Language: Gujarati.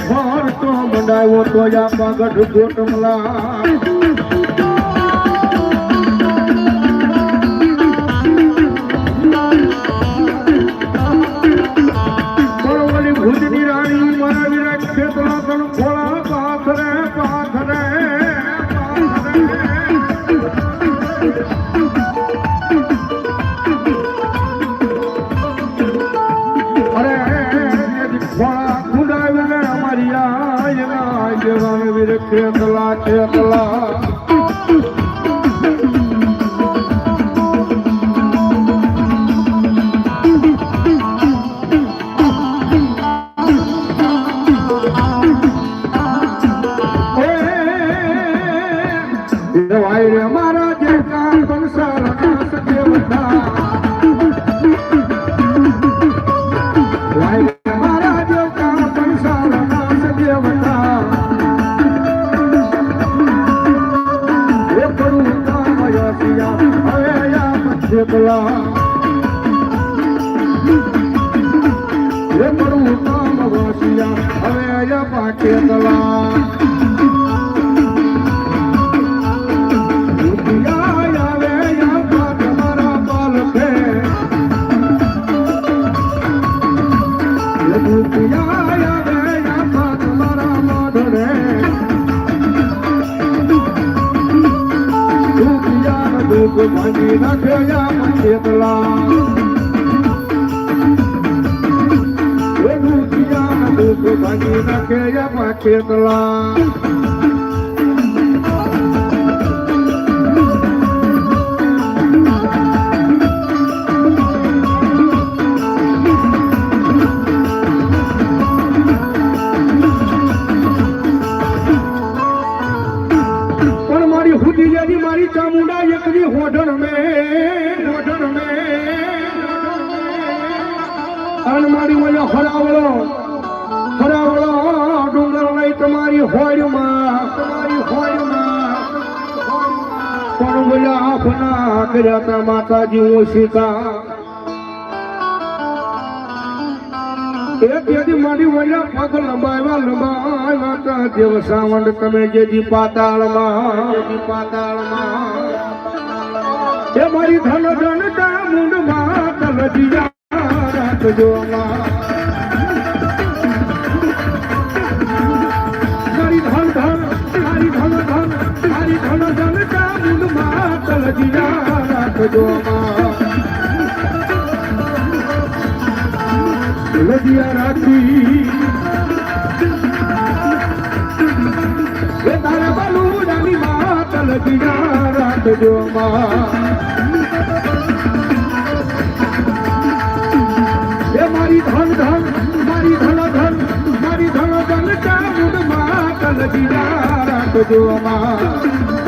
ફોર તો મંડાયો તો યા પગઢ ગોટમલા ખેતલા ખેતલા મારા જે કામ કંસારના સદેવતા એ કરું કામ વસિયા હવે યા પાકેતલા ભાંગી નાખ્યા મંગેતલા ભાંગી નાખ્યા પાકેતલા મારી ચામુંડા એકની હોઢણ મે હોઢણ મે. અને મારી હરાવળો હરાવળો ડુંગર લઈ તમારી હોળમાં તમારી હોળમાં પણ બોલ્યા આંખના કર્યા તા માતાજી ઓશિકા. એક યદી મારી વલ્યા પગ લંબાવ્યા લંબાવ્યા તા દેવ સાવંડ તમે જેજી પાતાળમાં. પાતાળમાં. એ મારી ધન ધન તા મુંડમાં તલજીયા રાખજો મારી ધન ધન મારી ધન ધન મારી ધન ધન તા મુંડમાં તલજીયા રાખજો લજિયા રાખી એ તારા બલુડાની માત લજિયા રાખજો માં એ મારી ધન ધન, મારી ધન ધન, મારી ધન ધન ચામુંડ માત લજિયા રાખજો માં